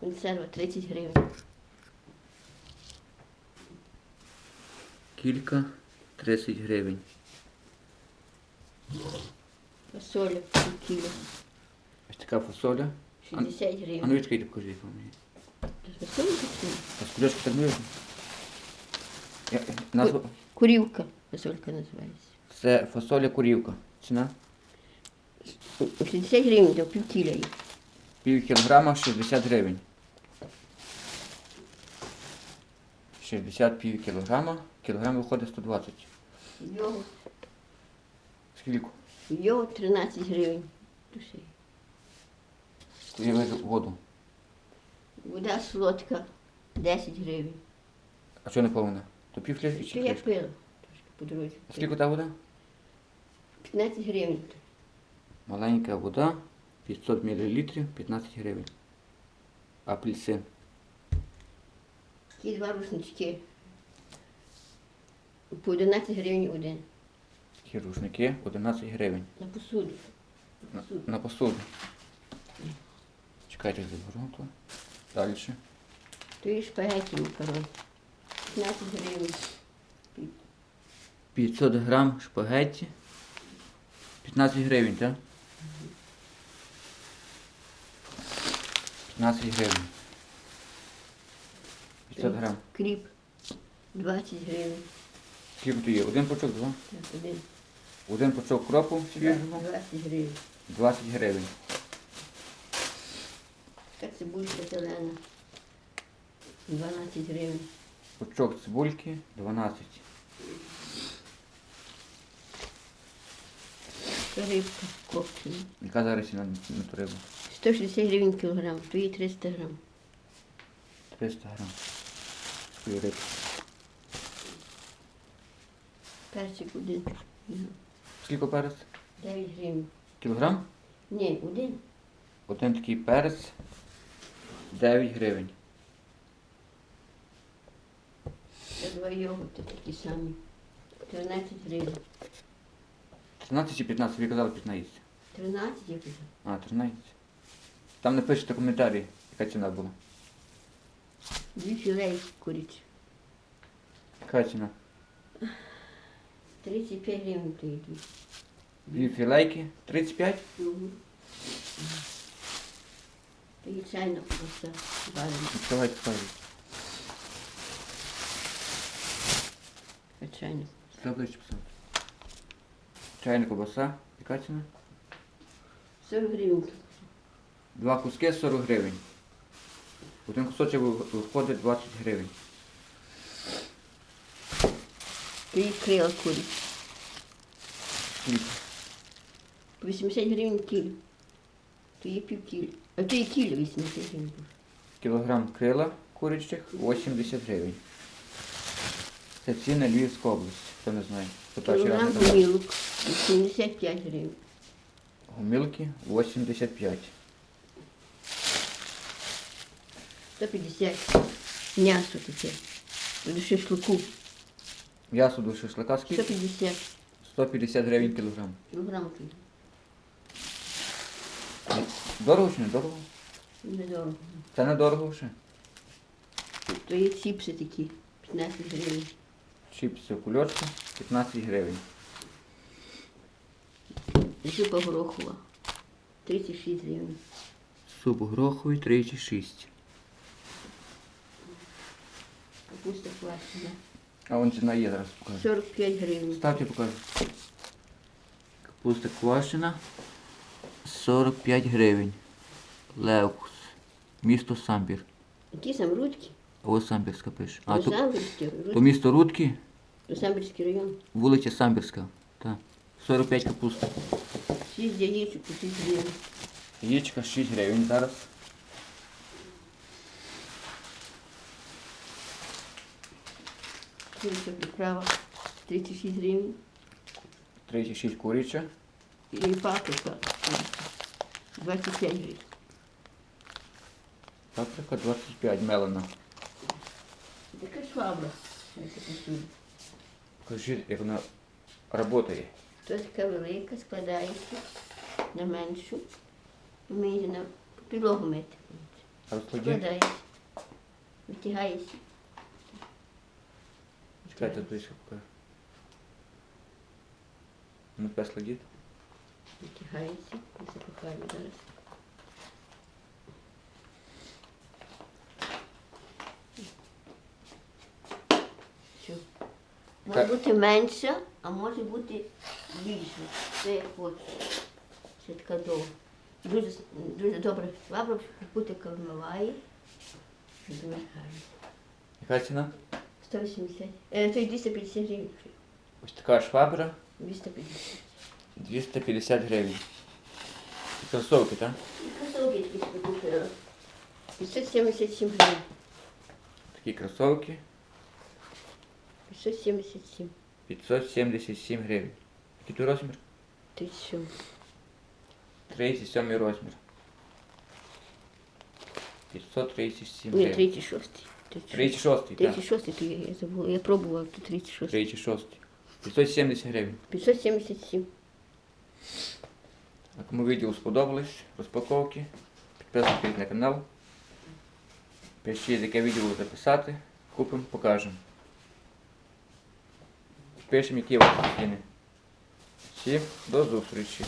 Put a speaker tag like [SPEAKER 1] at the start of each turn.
[SPEAKER 1] Консерва 30 гривень.
[SPEAKER 2] Кілька 30 гривень.
[SPEAKER 1] Фасоля кіло.
[SPEAKER 2] Ось така фасоля.
[SPEAKER 1] 60
[SPEAKER 2] А ну
[SPEAKER 1] гривень.
[SPEAKER 2] відкрийте, покажіть мені.
[SPEAKER 1] Фасоля кіло.
[SPEAKER 2] А з кульочки так не видно? Я- Назва?
[SPEAKER 1] Курівка. Фасолька називається.
[SPEAKER 2] Це фасоля курівка. Ціна?
[SPEAKER 1] 60 гривень, то пів кіля є.
[SPEAKER 2] Пів кілограма 60 гривень. 60 пів кілограма. Кілограм виходить 120.
[SPEAKER 1] Йогурт.
[SPEAKER 2] Скільки?
[SPEAKER 1] Йогурт 13 гривень. Душі.
[SPEAKER 2] Я вижу воду.
[SPEAKER 1] Вода солодка 10 гривень.
[SPEAKER 2] А що не повна? То пів
[SPEAKER 1] Що
[SPEAKER 2] клітки чи
[SPEAKER 1] я
[SPEAKER 2] клітки?
[SPEAKER 1] пила? Трошки по дорозі.
[SPEAKER 2] Скільки та вода?
[SPEAKER 1] 15 гривень.
[SPEAKER 2] Маленька вода, 500 мл, 15 гривень. Апельсин.
[SPEAKER 1] Ті два рушнички. По 11 гривень один.
[SPEAKER 2] Такі рушники 11 гривень.
[SPEAKER 1] На посуду.
[SPEAKER 2] На, на посуду. Чекайте, заберу то. Далі.
[SPEAKER 1] То і шпагеті макарон. 15 гривень.
[SPEAKER 2] 500 грам шпагетті. 15 гривень, так? 15 гривень. 500 грам.
[SPEAKER 1] Кріп 20 гривень.
[SPEAKER 2] Скільки то є? Один пучок, два?
[SPEAKER 1] Так, один.
[SPEAKER 2] Один пучок кропу свіжого
[SPEAKER 1] 20 гривень.
[SPEAKER 2] 20 гривень.
[SPEAKER 1] Така цибулька зелена. 12 гривень.
[SPEAKER 2] Пучок цибульки 12.
[SPEAKER 1] Рибка копчена.
[SPEAKER 2] Яка зараз ціна на на ту рибу?
[SPEAKER 1] 160 гривень кілограм, то є 300 грам.
[SPEAKER 2] 300 грам.
[SPEAKER 1] Перчик один.
[SPEAKER 2] Скільки перець?
[SPEAKER 1] 9 гривень.
[SPEAKER 2] Кілограм?
[SPEAKER 1] Ні, один.
[SPEAKER 2] Один такий перець 9 гривень.
[SPEAKER 1] Це два йогурти такі самі. 13 гривень.
[SPEAKER 2] 13 чи 15? Ви казали 15.
[SPEAKER 1] 13 я кажу.
[SPEAKER 2] А, 13. Там не пишете коментарі, яка ціна була.
[SPEAKER 1] Дві філей курячі.
[SPEAKER 2] Яка
[SPEAKER 1] 35 гривень то йдуть.
[SPEAKER 2] Дві філейки 35.
[SPEAKER 1] Угу. То є чайна просто варена.
[SPEAKER 2] Відкривайте скажіть.
[SPEAKER 1] Чайна.
[SPEAKER 2] Що ближче писати? Чайна ковбаса. Яка ціна?
[SPEAKER 1] 40 гривень.
[SPEAKER 2] Два куски 40 гривень. Один кусочок виходить 20 гривень.
[SPEAKER 1] То крила курі. По 80 гривень кіло. То є пів кіло. А то є кіло 80 гривень.
[SPEAKER 2] Кілограм крила курячих 80 гривень. Це ціни Львівської області. Хто не знає.
[SPEAKER 1] Кілограм гумілок 75 гривень.
[SPEAKER 2] Гумілки 85.
[SPEAKER 1] 150 м'ясо таке. До шашлику.
[SPEAKER 2] М'ясо до шашлика скільки?
[SPEAKER 1] 150
[SPEAKER 2] 150 гривень кілограм.
[SPEAKER 1] кілограм тут.
[SPEAKER 2] Дорого чи не дорого?
[SPEAKER 1] Недорого.
[SPEAKER 2] Це не дорого вже.
[SPEAKER 1] То є чіпси такі, 15 гривень.
[SPEAKER 2] Чіпси в кульочку 15 гривень.
[SPEAKER 1] Зупа горохова. 36 гривень.
[SPEAKER 2] Суп гороховий 36.
[SPEAKER 1] Капуста квашена.
[SPEAKER 2] А вон ціна є, зараз покажу.
[SPEAKER 1] 45 гривень.
[SPEAKER 2] Ставте покажу. Капуста квашена 45 гривень. Левкус. Місто Самбір.
[SPEAKER 1] Які сам Рудки?
[SPEAKER 2] Ось Самбірська пише. А то,
[SPEAKER 1] Самбірський,
[SPEAKER 2] то місто Рудки,
[SPEAKER 1] Самбірський район.
[SPEAKER 2] вулиця Самбірська. Так. 45 капуста.
[SPEAKER 1] 6 яєчок 6 гривень.
[SPEAKER 2] Яєчка 6 гривень зараз.
[SPEAKER 1] Куриця приправа 36 гривень.
[SPEAKER 2] 36 куряча.
[SPEAKER 1] І паприка 25 гривень.
[SPEAKER 2] Паприка 25 мелена.
[SPEAKER 1] Така швабра. Така
[SPEAKER 2] як вона працює.
[SPEAKER 1] То така велика, складається на меншу. Ми її на підлогу мити. Складається. Витягається.
[SPEAKER 2] Чекайте, ближче покажу. Ну, тепер складіть.
[SPEAKER 1] Витягається. Ми запихаємо зараз. Все. Може
[SPEAKER 2] Так.
[SPEAKER 1] бути менше, а може бути більше. Це як хочеш. Це така довга. Дуже, дуже добре швабра, кутика вмиває.
[SPEAKER 2] Яка ціна?
[SPEAKER 1] 180. Е, це 250 гривень.
[SPEAKER 2] Ось така швабра
[SPEAKER 1] 250.
[SPEAKER 2] 250 гривень. І кросовки, так?
[SPEAKER 1] І кросовки такі собі купила. 577 гривень.
[SPEAKER 2] Такі кросовки
[SPEAKER 1] 577.
[SPEAKER 2] 577 гривень. Який тут розмір?
[SPEAKER 1] 37.
[SPEAKER 2] 37 розмір. 537
[SPEAKER 1] Ні,
[SPEAKER 2] гривень.
[SPEAKER 1] 36.
[SPEAKER 2] 36, так.
[SPEAKER 1] 36, то я, я забула. Я пробувала, то 36.
[SPEAKER 2] 36. 570 гривень.
[SPEAKER 1] 577.
[SPEAKER 2] А кому відео сподобалось, розпаковки, підписуйтесь на канал. Пишіть, яке відео записати, купимо, покажемо. Пишемо, які у вас ціни. Всім до зустрічі.